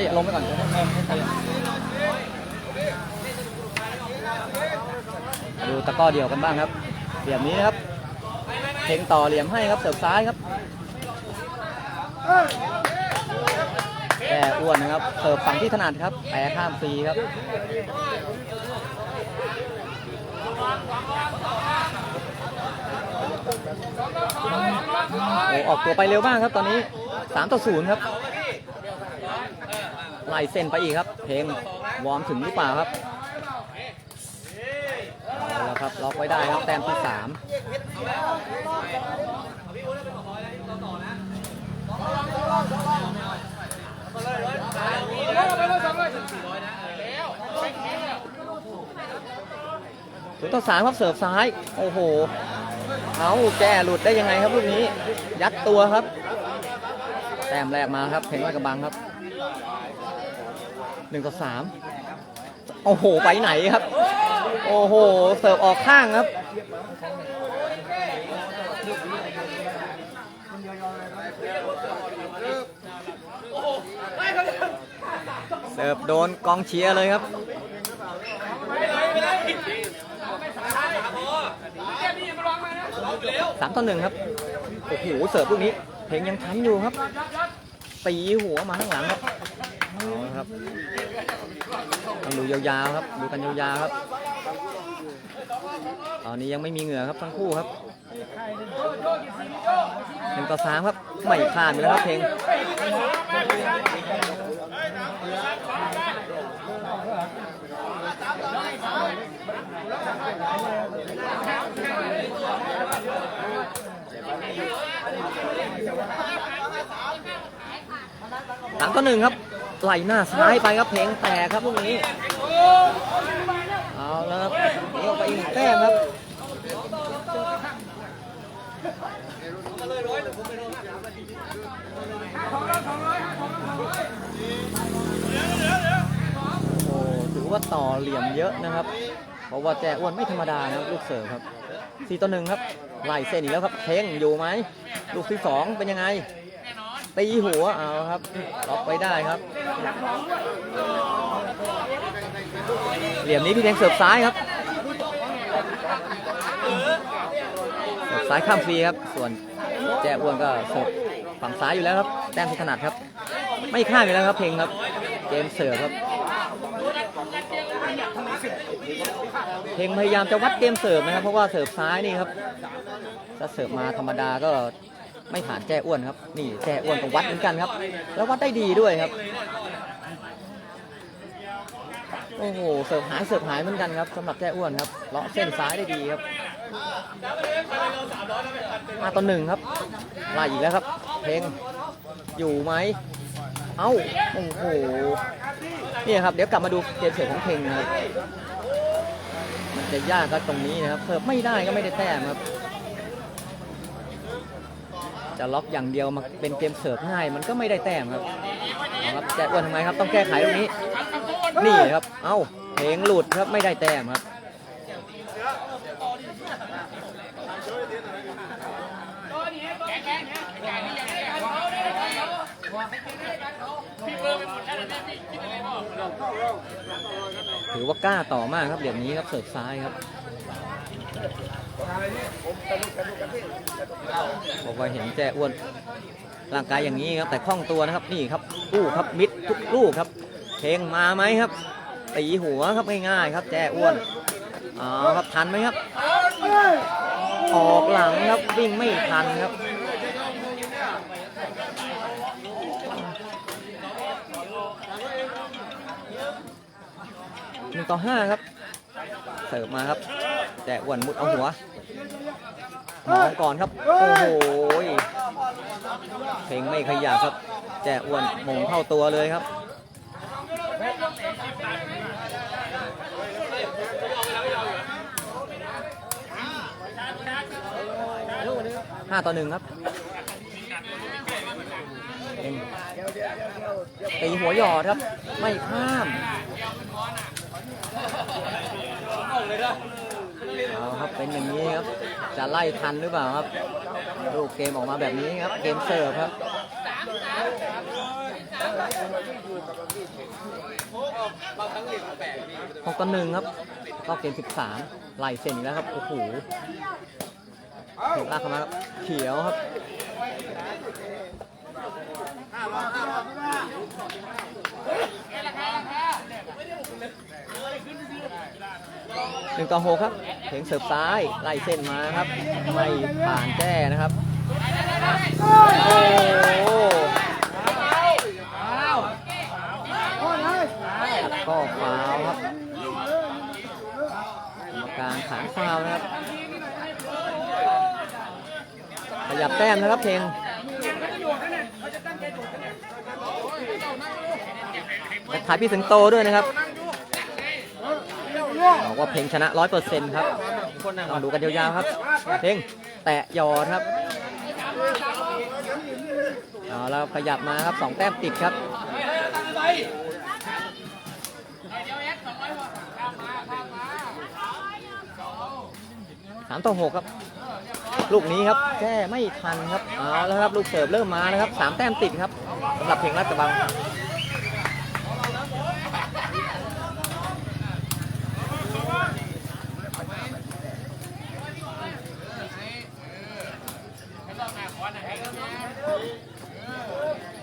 ดิลงไปก่อนเดี๋ยวให้ใครดูตะก้อเดียวกันบ้างครับเหลี่ยมนี้นะครับเพลงต่อเหลี่ยมให้ครับเสิร์ฟซ้ายครับแก่อ้วนนะครับเสิร์ฟฝั่งที่ถนัดครับแปรข้ามฟรีครับโอ้ออกตัวไปเร็วมากครับตอนนี้ 3 ต่อ 0 ครับ ไล่เส้นไปอีกครับ เพลงวอร์มถึงหรือเปล่าครับเอาละครับล็อกไว้ได้ครับแต้มที่สามศูนย์ต่อสามครับเสิร์ฟซ้าย โอ้โห เอาแก้หลุดได้ยังไงครับลูกนี้ ยัดตัวครับ แต้มแรกมาครับ เพลงว่ากระบังครับ หนึ่งต่อสามโอ้โห ไปไหนครับ โอ้โห เสิร์ฟออกข้างครับ เสิร์ฟโดนกองเชียร์เลยครับสามต่อหนึ่งครับ โอ้โห เสิร์ฟลูกนี้ เพลงยังทันอยู่ครับตีหัวมาข้างหลังครับ ครับต้องดูยาวๆครับ ดูกันยาวๆครับ ตอนนี้ยังไม่มีเหงื่อครับทั้งคู่ครับหนึ่งต่อสามครับไม่ข้ามไปแล้วครับเพลงสามต่อหนึ่งครับ ไหลหน้าซ้ายไปครับเพลงแตกครับลูกนี้เอาแล้วครับเลี้ยวไปอีกหนึ่งแต้มครับโอ้ถือว่าต่อเหลี่ยมเยอะนะครับ เพราะว่าแจอ้วนไม่ธรรมดานะครับลูกเสิร์ฟครับสี่ต่อหนึ่งครับไล่เส้นอีกแล้วครับเพลงอยู่ไหมลูกที่สองเป็นยังไง ตีหัวเอาครับล็อกไปได้ครับ เหลี่ยมนี้พี่แดงเสิร์ฟซ้ายครับเสิร์ฟซ้ายข้ามฟรีครับ ส่วนแจ้อ้วนก็เสิร์ฟฝั่งซ้ายอยู่แล้วครับ แต้มที่ถนัดครับ ไม่ข้ามอยู่แล้วครับเพลงครับ เกมเสิร์ฟครับ เพลงพยายามจะวัดเกมเสิร์ฟนะครับ เพราะว่าเสิร์ฟซ้ายนี่ครับ ถ้าเสิร์ฟมาธรรมดาก็ ไม่ผ่านแจ้อ้วนครับ นี่แจ้อ้วนก็วัดเหมือนกันครับ แล้ววัดได้ดีด้วยครับ โอ้โห เสิร์ฟหายเสิร์ฟหายเหมือนกันครับสำหรับแจ้อ้วนครับ เลาะเส้นซ้ายได้ดีครับมาต่อหนึ่งครับไล่อีกแล้วครับ เพลงอยู่ไหม เอ้า โอ้โห นี่ครับ เดี๋ยวกลับมาดูเกมเสิร์ฟของเพลงนะครับ มันจะยากก็ตรงนี้นะครับ เสิร์ฟไม่ได้ก็ไม่ได้แต้มครับ จะล็อกอย่างเดียวมาเป็นเกมเสิร์ฟง่าย มันก็ไม่ได้แต้มครับเอาครับแจ้อ้วนทำไมครับต้องแก้ไขตรงนี้ นี่ครับ เอ้าเพลงหลุดครับไม่ได้แต้มครับถือว่ากล้าต่อมากครับเดี๋ยวนี้ครับเสิร์ฟซ้ายครับ บอกว่าเห็นแจ้อ้วนร่างกายอย่างนี้ครับแต่คล่องตัวนะครับนี่ครับลูกครับมิดทุกลูกครับเพลงมาไหมครับตีหัวครับง่ายๆครับ แจ้อ้วนอ๋อครับทันไหมครับ ออกหลังครับวิ่งไม่ทันครับหนึ่งต่อห้าครับ เสิร์ฟมาครับแต่อ้วนมุดเอาหัว มองก่อนครับ โอ้โหเพลงไม่ขยับครับ แจ้อ้วนมงเข้าตัวเลยครับห้าต่อหนึ่งครับเองตีหัวหยอดครับ ไม่ข้าม เอาครับเป็นอย่างนี้ครับ จะไล่ทันหรือเปล่าครับรูปเกมออกมาแบบนี้ครับ เกมเสิร์ฟครับหกต่อหนึ่งครับรอบเกมสิบสามไล่เส้นอีกแล้วครับโอ้โหเตะลากเข้ามาครับเขียวครับ หนึ่งต่อหกครับเพลงเสิร์ฟซ้ายไล่เส้นมาครับ ไม่ผ่านแจ้นะครับโอ้โหก็ฟาวครับกรรมการขานฟาวนะครับ ขยับแต้มนะครับเพลงจะขายพี่สิงโตด้วยนะครับ ว่าเพลงชนะร้อยเปอร์เซ็นต์ครับต้องดูกันยาวๆครับ เพลงแตะยอครับเอาแล้วขยับมาครับสองแต้มติดครับสามต่อหกครับ ลูกนี้ครับแก้ไม่ทันครับเอาแล้วครับลูกเสิร์ฟเริ่มมานะครับสามแต้มติดครับสำหรับเพลงรัตบัง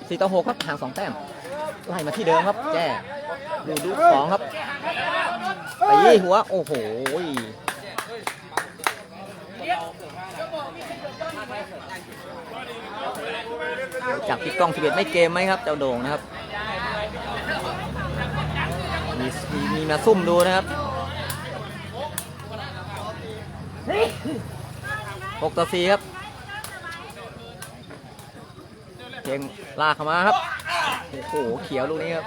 สี่ต่อหกครับห่างสองแต้มไล่มาที่เดิมครับแจ้ดูดูสองครับตีหัว โอ้โหจากพี่ก้องสิบเอ็ดไม่เกมไหมครับ เจ้าโด่งนะครับ มีมีมีมาซุ่มดูนะครับหกต่อสี่ครับ เพลงลากเข้ามาครับ โอ้โห เขียวลูกนี้ครับ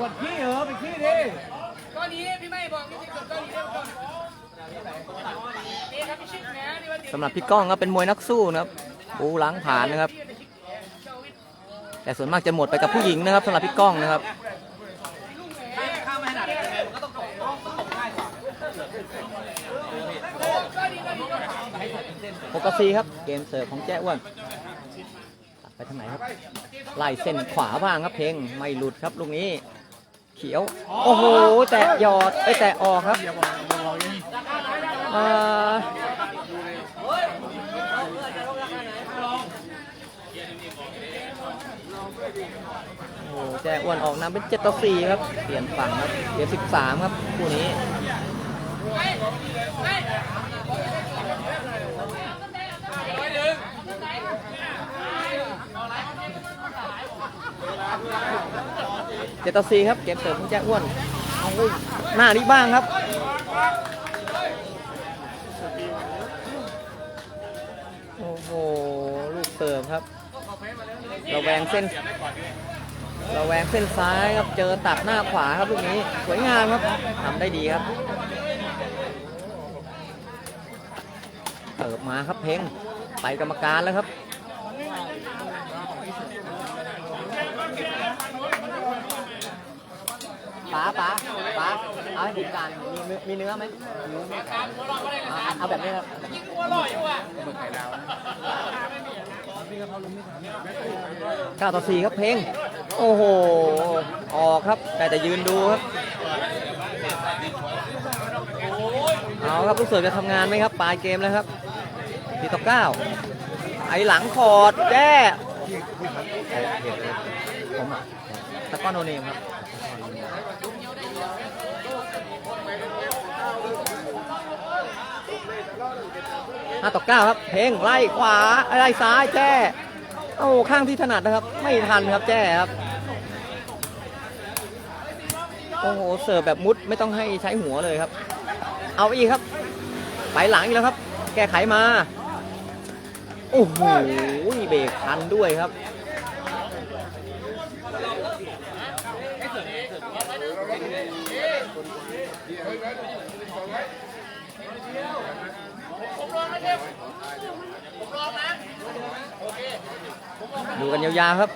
กดขี้เหรอไปขี้ดิก้อนนี้พี่ไม่บอกพี่กดก้อนนี้ก่อนนี่ครับพี่ชิคนสำหรับพี่ก้องครับเป็นมวยนักสู้นะครับปูล้างผ่านนะครับ แต่ส่วนมากจะหมดไปกับผู้หญิงนะครับสำหรับพี่ก้องนะครับข้ามไม่ถนัดมันก็ต้องตกต้องตกง่ายกว่าปกติครับ เกมเสิร์ฟของแจ้อ้วน ทางไหนครับ ไล่เส้นขวาบ้างครับ เพลงไม่หลุดครับลูกนี้ เขียว โอ้โห แตะยอดไอแตะออกครับโอ้โหแจ้อ้วนออกนำเป็น7ต่อ4ครับ เปลี่ยนฝั่งครับเดี๋ยว13 ครับ คู่นี้ เจดต่อซีครับเกมเสิร์ฟของแจ้อ้วนเอาหน้านี้บ้างครับโอ้โหลูกเสิร์ฟครับเราแวงเส้นเราแวงเส้นซ้ายครับเจอตัดหน้าขวาครับลูกนี้สวยงามครับทำได้ดีครับเสิร์ฟมาครับเพ่งไปกรรมการแล้วครับ ป๋าป๋าป๋าเอาให้ผมการมีเนื้อมีเนื้อไหมเอาเอาแบบนี้ครับเก้าต่อสี่ครับเพลงโอ้โหออกครับ แต่จะยืนดูครับเอาครับลูกเสือจะทำงานไหมครับปลายเกมแล้วครับสี่ต่อเก้าไอหลังคอดแจ้ตะก้อนโนเนมครับ ห้าต่อเก้าครับเพ่งไล่ขวาไล่ซ้ายแจ้โอ้ข้างที่ถนัดนะครับ ไม่ทันครับแจ้ครับโอ้โหเสิร์ฟแบบมุดไม่ต้องให้ใช้หัวเลยครับ เอาอีกครับ ไปหลังอีกแล้วครับ แก้ไขมาโอ้โหเบรกทันด้วยครับ ดูกันยาวๆครับ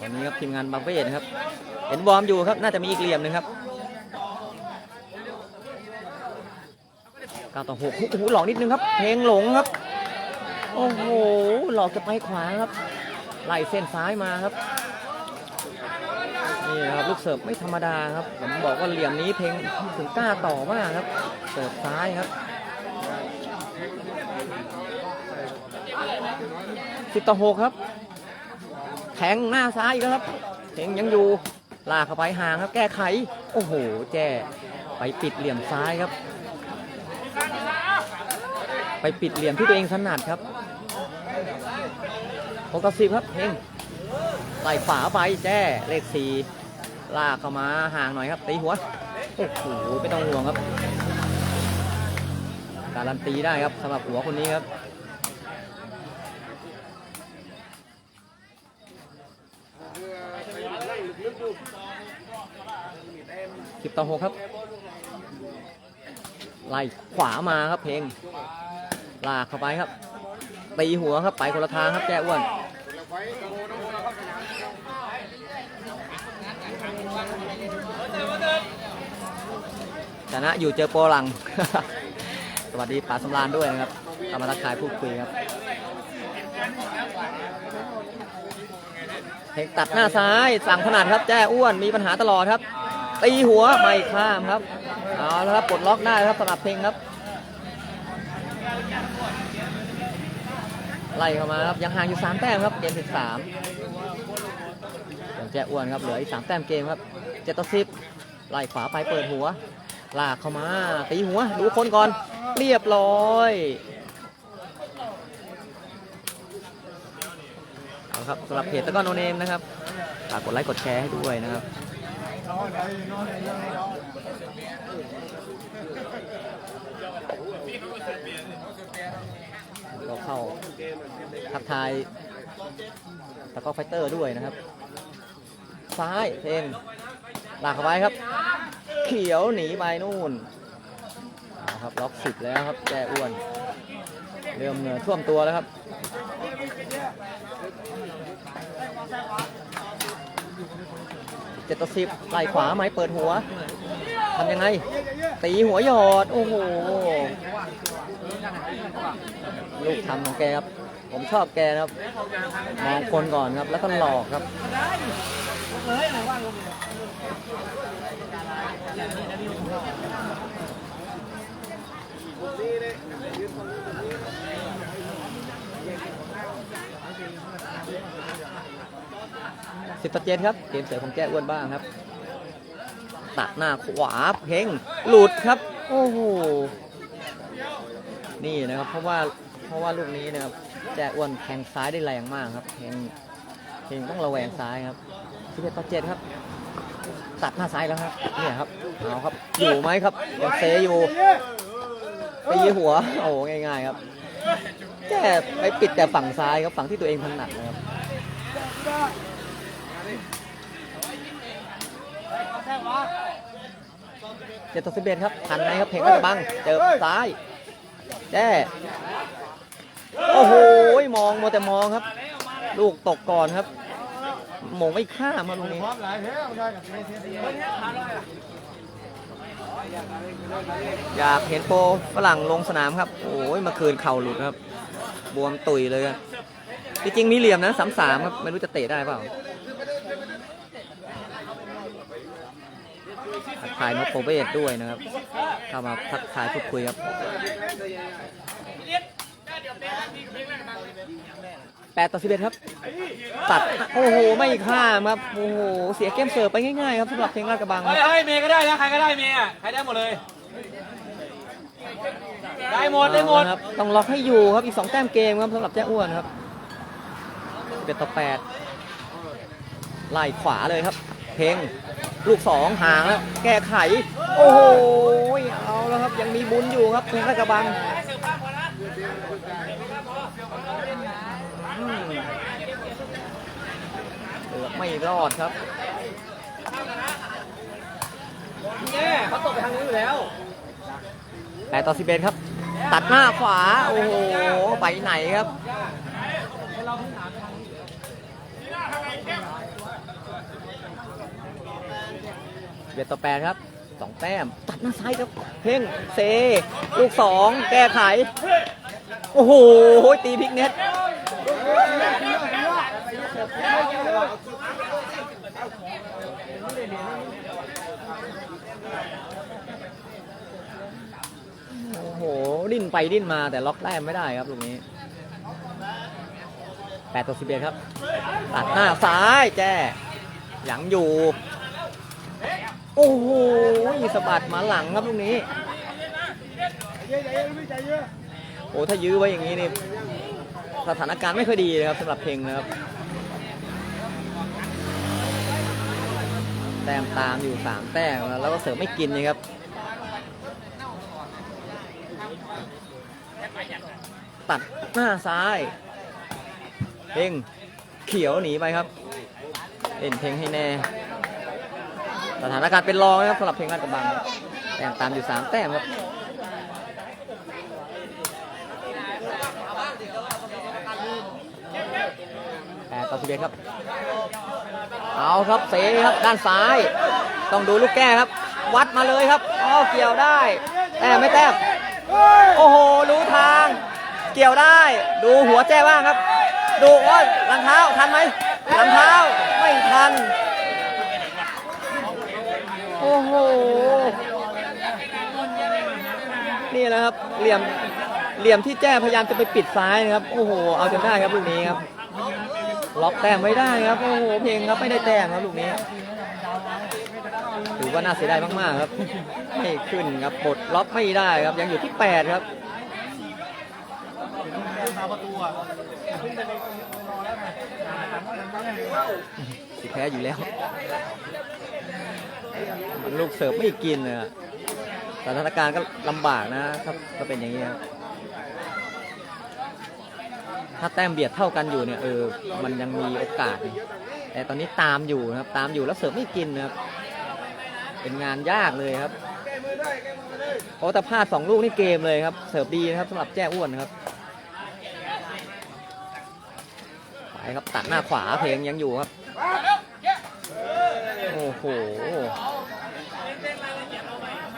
วันนี้ครับทีมงานบางเวทนะครับ เห็นวอร์มอยู่ครับ น่าจะมีอีกเหลี่ยมหนึ่งครับก้าต่อหกโอ้โหหลอกนิดนึงครับ เพลงหลงครับ โอ้โห หลอกจะไปขวาครับ ไล่เส้นซ้ายมาครับนี่นะครับลูกเสิร์ฟไม่ธรรมดาครับ ผมบอกว่าเหลี่ยมนี้เพลงถึงกล้าต่อมากครับ เสิร์ฟซ้ายครับ สิบต่อหกครับ แทงหน้าซ้ายอีกแล้วครับเพลงยังอยู่ลากเข้าไปห่างครับ แก้ไข โอ้โห แจ้ไปปิดเหลี่ยมซ้ายครับ ไปปิดเหลี่ยมที่ตัวเองถนัดครับหกต่อสิบครับเพลงไหล่ขวาไปแจ้เลขสี่ลากเข้ามาห่างหน่อยครับตีหัวโอ้โหไม่ต้องห่วงครับ การันตีได้ครับสำหรับหัวคนนี้ครับ สิบต่อหกครับไล่ขวามาครับเพลง ลากเข้าไปครับ ตีหัวครับไปคนละทางครับแจ้อ้วนชนะอยู่เจอโปรลัง สวัสดีป๋าสำราญด้วยนะครับกำมาทักทายพูดคุยครับ เพลงตัดหน้าซ้ายสั่งถนัดครับแจ้อ้วนมีปัญหาตลอดครับ ตีหัวไม่ข้ามครับเอาแล้วครับปลดล็อกได้ครับสำหรับเพลงครับไล่เข้ามาครับยังห่างอยู่ 3 แต้มครับเกม13อย่างแจ้อ้วนครับเหลืออีก3แต้มเกมครับ7ต่อ10ไล่ขวาไปเปิดหัว ลากเข้ามาตีหัวดูคนก่อนเรียบร้อยเอาครับสำหรับเพจตะก้อนโนเนมนะครับฝากกดไลค์กดแชร์ให้ด้วยนะครับ ก็เข้าทักทายตะก้อไฟเตอร์ด้วยนะครับ ซ้ายเพลงลากเข้าไปครับ เขียวหนีไปนู่นครับล็อกสิบแล้วครับแจอ้วน เริ่มเหงื่อท่วมตัวแล้วครับ จ็ดต่อสิบไหลขวาไหมเปิดหัวทำยังไง ตีหัวหยอด โอ้โห ลูกทำของแกครับ ผมชอบแกนะครับ มองคนก่อนครับ แล้วก็หลอกครับ สิบต่อเจ็ดครับ เกมเสือของแก้อ้วนบ้างครับ ตัดหน้าขวาเพ่งหลุดครับ โอ้โห นี่นะครับ เพราะว่า เพราะว่าลูกนี้นะครับ แจ้อ้วนแทงซ้ายได้แรงมากครับเพลงเพลงต้องระแวงซ้ายครับสิบต่อเจ็ดครับ ตัดหน้าซ้ายแล้วครับ เนี่ยครับ เอาครับ อยู่ไหมครับยังเซอยู่ตีหัว โอ้ง่ายๆครับแจ้ไปปิดแต่ฝั่งซ้ายครับ ฝั่งที่ตัวเองถนัดนะครับ เจ็ดต่อสิบเอ็ดครับทันไหมครับเพลงก็จะบังเจอซ้ายแจ้โอ้โหมองมัวแต่มองครับ ลูกตกก่อนครับหมงไม่ข้ามครับตรงนี้อยากเห็นโปรฝรั่งลงสนามครับ โอ้ยมาคืนเข่าหลุดครับ บวมตุยเลยครับจริงๆมีเหลี่ยมนะสามสามครับ ไม่รู้จะเตะได้เปล่า ทายนกโปรเบสด้วยนะครับ เข้ามาทักทายพูดคุยครับแปดต่อสิบเอ็ดครับ ตัด โอ้โห ไม่ข้ามครับ โอ้โห เสียเกมเสิร์ฟไปง่ายๆครับสำหรับเพลงลาดกระบัง เฮ้ยเฮ้ยเมย์ก็ได้นะใครก็ได้เมย์ใครได้หมดเลย ได้หมดได้หมดครับ ต้องล็อกให้อยู่ครับ อีก2แต้มเกมครับสำหรับแจ้อ้วนครับ11ต่อ8ไล่ขวาเลยครับ เพลง ลูก2ห่างแล้วแก้ไข โอ้โหเอาแล้วครับยังมีบุญอยู่ครับเพลงลาดกระบังอืมเกือบไม่รอดครับแน่เขาตกไปทางนี้อยู่แล้ว8ต่อ11ครับ ตัดหน้าขวา โอ้โห ไปไหนครับเเบียดต่อแปดครับสองแต้มตัดหน้าซ้ายครับ เพ่งเซ ลูกสองแก้ไข โอ้โหตีพิกเน็ตโอ้โห ดิ้นไปดิ้นมาแต่ล็อกได้ไม่ได้ครับลูกนี้แปดต่อสิบเอ็ดครับ ตัดหน้าซ้ายแจ้ยังอยู่ โอ้โหสะบัดมาหลังครับลูกนี้ โอ้ถ้ายื้อไว้อย่างนี้นี่สถานการณ์ไม่ค่อยดีเลยครับสำหรับเพลงนะครับ แต้มตามอยู่สามแต้มแล้วก็เสริมไม่กินนะครับตัดหน้าซ้าย เพลงเขียวหนีไปครับเล่นเพลงให้แน่ สถานการณ์เป็นรองนะครับสำหรับเพลงลาดกระบังครับแต้มตามอยู่สามแต้มครับแปดต่อสิบเอ็ดครับ เอาครับเสครับด้านซ้าย ต้องดูลูกแก้ครับ วัดมาเลยครับอ๋อเกี่ยวได้ แต้มไม่แต้มโอ้โหรู้ทาง เกี่ยวได้ ดูหัวแจ้บ้างครับ ดูโอ้ยรองเท้าทันไหมรองเท้าไม่ทัน โห นี่แหละครับ เหลี่ยม เหลี่ยมที่แจ้พยายามจะไปปิดซ้ายนะครับ โอ้โห เอาจนได้ครับลูกนี้ครับ ล็อกแต้มไม่ได้ครับ โอ้โห เพลงครับไม่ได้แต้มครับลูกนี้ ถือว่าน่าเสียดายมากๆครับ ไม่ขึ้นครับปลดล็อกไม่ได้ครับ ยังอยู่ที่ 8 ครับสิแพ้อยู่แล้ว ลูกเสิร์ฟไม่กินเลยอะสถานการณ์ก็ลำบากนะครับก็เป็นอย่างนี้ครับถ้าแต้มเบียดเท่ากันอยู่เนี่ยเออมันยังมีโอกาส แต่ตอนนี้ตามอยู่นะครับ ตามอยู่แล้วเสิร์ฟไม่กินนะครับเป็นงานยากเลยครับเพราะแต่พลาดสองลูกนี่เกมเลยครับ เสิร์ฟดีนะครับสำหรับแจ้อ้วนครับไปครับตัดหน้าขวาเพลงยังอยู่ครับ โอ้โห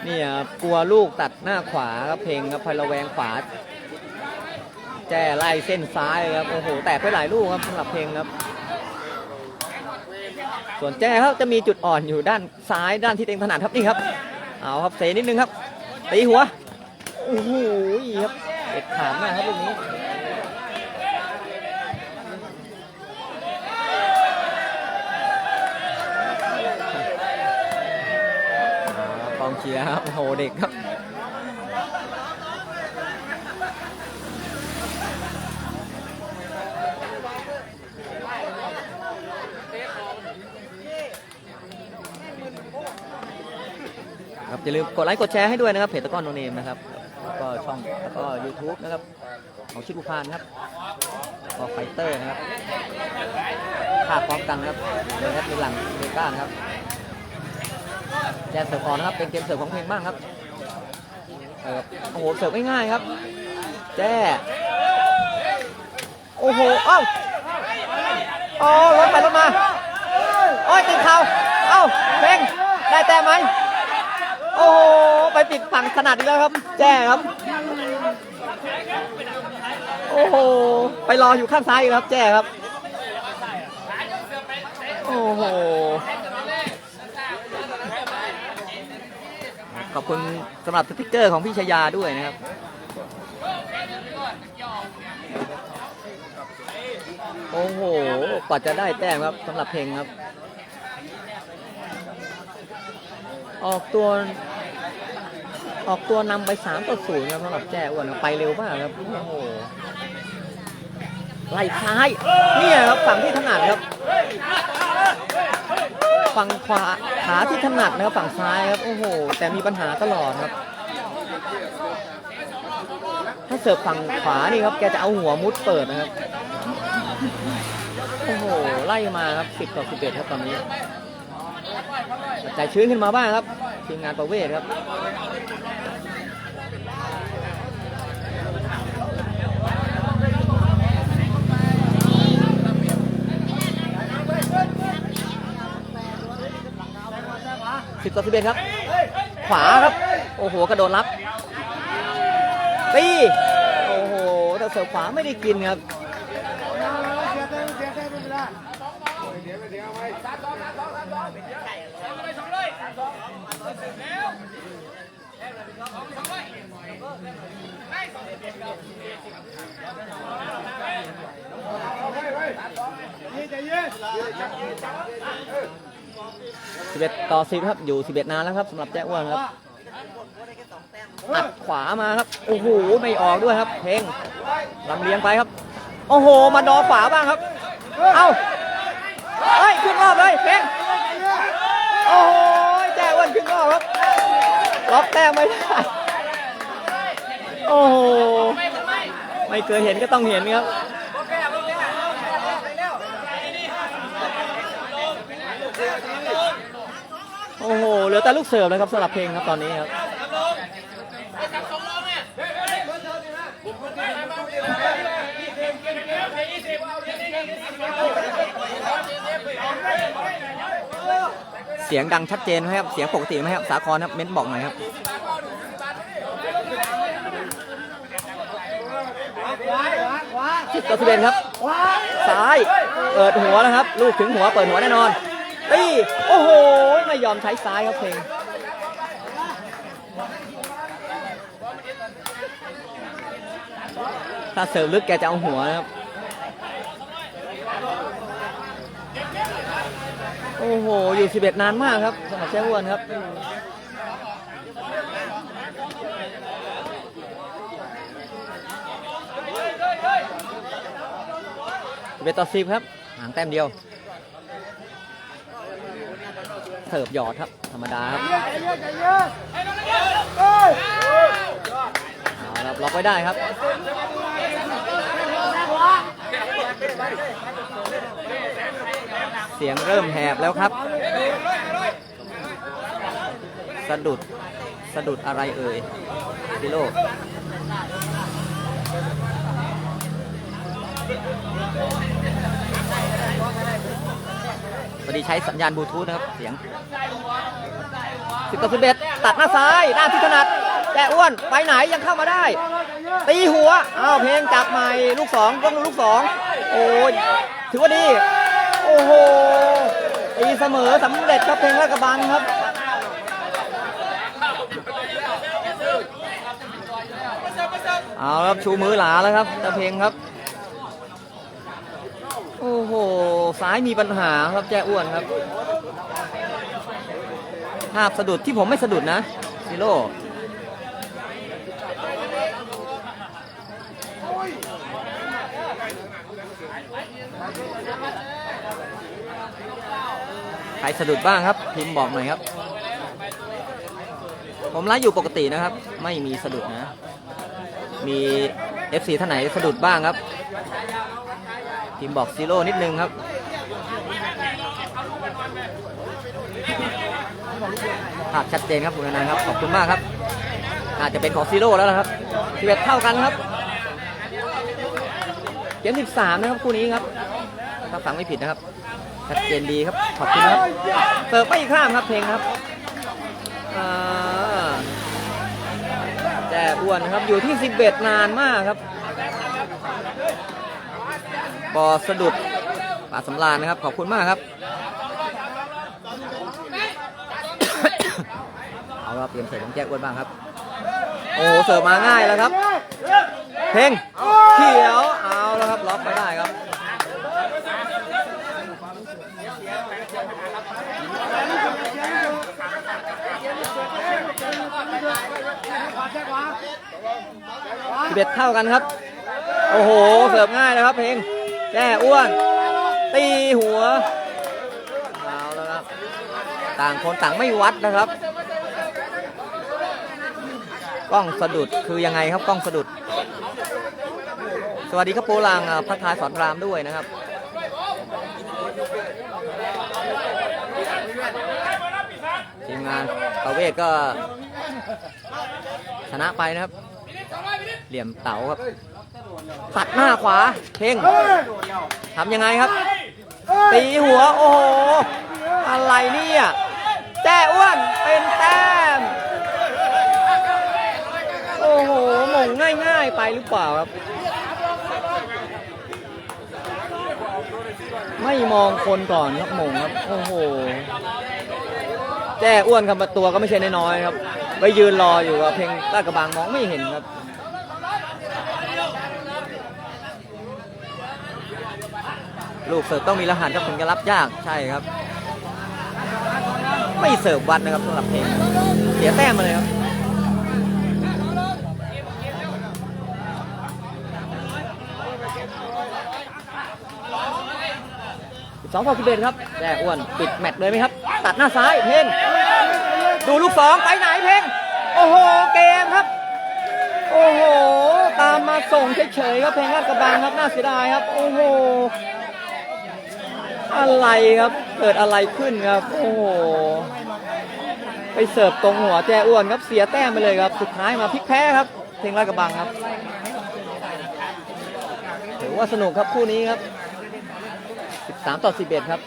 เนี่ยครับกลัวลูกตัดหน้าขวาครับเพลงครับพลระแวงขวา แจ้ไล่เส้นซ้ายครับ โอ้โห แตกไปหลายลูกครับสำหรับเพลงครับ ส่วนแจ้ครับจะมีจุดอ่อนอยู่ด้านซ้ายด้านที่เต็งถนัดครับนี่ครับ เอาครับเซนิดนึงครับ ตีหัว โอ้โหครับเด็ดขาดมากครับลูกนี้ กองเชียร์ครับโอ้โหเด็กครับครับอย่าลืมกดไลค์กดแชร์ให้ด้วยนะครับเพจตะก้อนโนเนมนะครับแล้วก็ช่องแล้วก็ YouTube นะครับของชิบุพานครับก็ไฟเตอร์นะครับภาคพร้อมกันนะครับเดนแอดมินหลังเดก้านะครับ แจนเสิร์ฟออนนะครับ เป็นเกมเสิร์ฟของเพลงบ้างครับเออโอ้โห เสิร์ฟง่ายๆครับ แจ้โอ้โห เอ้าโอ้รถไปรถมาโอ้ยติดเข่าเอ้าเพลงได้แต้มไหมโอ้โห ไปปิดฝั่งขนาดนี้แล้วครับ แจ้ครับ โอ้โห ไปรออยู่ข้างซ้ายครับ แจ้ครับ โอ้โห ขอบคุณสำหรับสติกเกอร์ของพี่ชายาด้วยนะครับโอ้โหกว่าจะได้แต้มครับสำหรับเพลงครับ ออกตัว ออกตัวนำไป3ต่อ0ครับสำหรับแจ้อ้วนครับไปเร็วมากครับโอ้โหไหล่ซ้าย เนี่ยครับฝั่งที่ถนัดครับ ฝั่งขวาขาที่ถนัดนะครับฝั่งซ้ายครับโอ้โห แต่มีปัญหาตลอดครับ ถ้าเสิร์ฟฝั่งขวานี่ครับแกจะเอาหัวมุดเปิดนะครับโอ้โหไล่มาครับสิบต่อ11ครับตอนนี้ใจชื้นขึ้นมาบ้างครับทีมงานประเวศครับ สิดต่อสิบเอ็ดครับ ขวาครับ โอ้โห กระโดดรับตีโอ้โหแต่เสิร์ฟขวาไม่ได้กินครับเย็นใจเย็น 11 ต่อ 10 ครับ อยู่ 11 นานแล้วครับสำหรับแจ็คอ้วนครับตัดขวามาครับ โอ้โห ไม่ออกด้วยครับ เพลงลำเลียงไปครับ โอ้โห มาดอฝาบ้างครับ เอ้าเฮ้ยขึ้นรอบเลยเพลงโอ้โห แจ็คอ้วนขึ้นรอบครับล็อกแต้มไม่ได้ โอ้โห ไม่เคยเห็นก็ต้องเห็นครับ โอ้โห เหลือแต่ลูกเสิร์ฟเลยครับสำหรับเพลงครับตอนนี้ครับเสียงดังชัดเจนไหมครับ เสียงปกติไหมครับ สาครครับ เม้นบอกหน่อยครับสิบต่อสิบเอ็ดครับ ซ้าย เปิดหัวนะครับ ลูกถึงหัว เปิดหัวแน่นอน ตีโอ้โห ไม่ยอมใช้ซ้ายครับเพลงถ้าเสิร์ฟลึกแกจะเอาหัวนะครับ โอ้โห อยู่ 11 นานมากครับสำหรับแจ้อ้วนครับ 11 ต่อ 10 ครับหางแต้มเดียว เสิร์ฟหยอดครับ ธรรมดาครับเอาละบล็อกไว้ได้ครับเสียงเริ่มแหบแล้วครับ สะดุด สะดุดอะไรเอ่ยซิโล พอดีใช้สัญญาณบลูทูธนะครับ เสียงสิบต่อสิบเอ็ดตัดหน้าซ้ายหน้าที่ถนัดแต่อ้วนไปไหนยังเข้ามาได้ ตีหัวอ้าวเพลงจับใหม่ลูกสองต้องลูกสองโอ้ยถือว่าดี โอ้โหตีเสมอสำเร็จครับเพลงลาดกระบังครับเอาครับชูมือหลาแล้วครับตะเพลงครับ โอ้โห ซ้ายมีปัญหาครับแจ้อ้วนครับภาพสะดุดที่ผมไม่สะดุดนะซิโร่ใครสะดุดบ้างครับ พิมพ์บอกหน่อยครับ ผมไลฟ์อยู่ปกตินะครับ ไม่มีสะดุดนะ มี FC ท่านไหนสะดุดบ้างครับ พิมพ์บอกซีโร่นิดนึงครับ ภาพชัดเจนครับคุณนันครับ ขอบคุณมากครับอาจจะเป็นของซีโร่แล้วนะครับสิบเอ็ดเท่ากันครับเกมสิบสามนะครับคู่นี้ครับถ้าฟังไม่ผิดนะครับ ชัดเจนดีครับ ขอบคุณครับเสิร์ฟไปอีกข้ามครับเพลงครับแจ้อ้วนครับอยู่ที่สิบเอ็ดนานมากครับบอสะดุดป่าสำราญนะครับ ขอบคุณมากครับ เอาละเตรียมเสิร์ฟของแจ้อ้วนบ้างครับ โอ้โหเสิร์ฟมาง่ายแล้วครับ เพลงเขียวเอาแล้วครับล็อกไม่ได้ครับสิบเอ็ดเท่ากันครับ โอ้โห เสิร์ฟง่ายนะครับ เพลงแจ้อ้วน ตีหัวเอาแล้วครับ ต่างคนต่างไม่วัดนะครับ กล้องสะดุดคือยังไงครับกล้องสะดุด สวัสดีครับโปลังพักทายสอนรามด้วยนะครับทีมงานประเวศก็ ชนะไปนะครับ เหลี่ยมเต๋าครับ ตัดหน้าขวาเพ่งทำยังไงครับ ตีหัว โอ้โห อะไรเนี่ย แจ้อ้วนเป็นแต้ มงง่ายๆไปหรือเปล่าครับ ไม่มองคนก่อนครับมงครับ โอ้โห แจ้อ้วนครับตัวก็ไม่ใช่น้อยครับ ไปยืนรออยู่กับเพลงต้ากระบังมองไม่เห็นครับลูกเสิร์ฟต้องมีรหัสครับถึจะรับยากใช่ครับ ไม่เสิร์ฟวัดนะครับสำหรับเพลงเสียแต้มมาเลยครับ สองต่อสิบเอ็ดครับแจ้อ้วนปิดแมตช์เลยไหมครับ ตัดหน้าซ้ายเพลงดูลูกสองไปไหนเพลงโอ้โหเกมครับ โอ้โห ตามมาส่งเฉยๆครับเพลงลาดกระบังครับน่าเสียดายครับ โอ้โหอะไรครับเกิดอะไรขึ้นครับ โอ้โหไปเสิร์ฟตรงหัวแจอ้วนครับเสียแต้มไปเลยครับ สุดท้ายมาพลิกแพ้ครับ เพลงลาดกระบังครับถือว่าสนุกครับคู่นี้ครับ 13 ต่อ 11 ครับ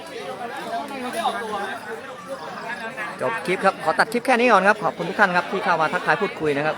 จบคลิปครับ ขอตัดคลิปแค่นี้ก่อนครับ ขอบคุณทุกท่านครับที่เข้ามาทักทายพูดคุยนะครับ